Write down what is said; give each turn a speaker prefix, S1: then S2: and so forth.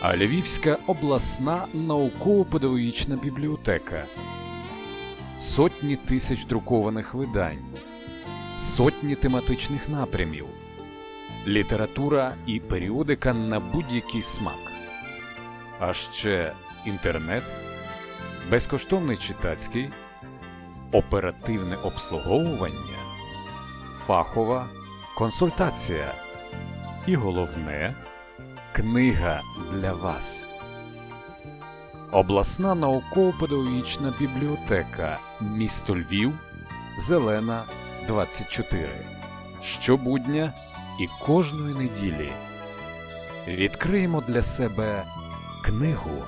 S1: а Львівська обласна науково-педагогічна бібліотека. Сотні тисяч друкованих видань, сотні тематичних напрямів, література і періодика на будь-який смак. А ще інтернет, безкоштовний читацький, оперативне обслуговування, фахова консультація. І головне книга для вас. Обласна науково-педагогічна бібліотека місто Львів Зелена 24 щобудня і кожної неділі. Відкриємо для себе книгу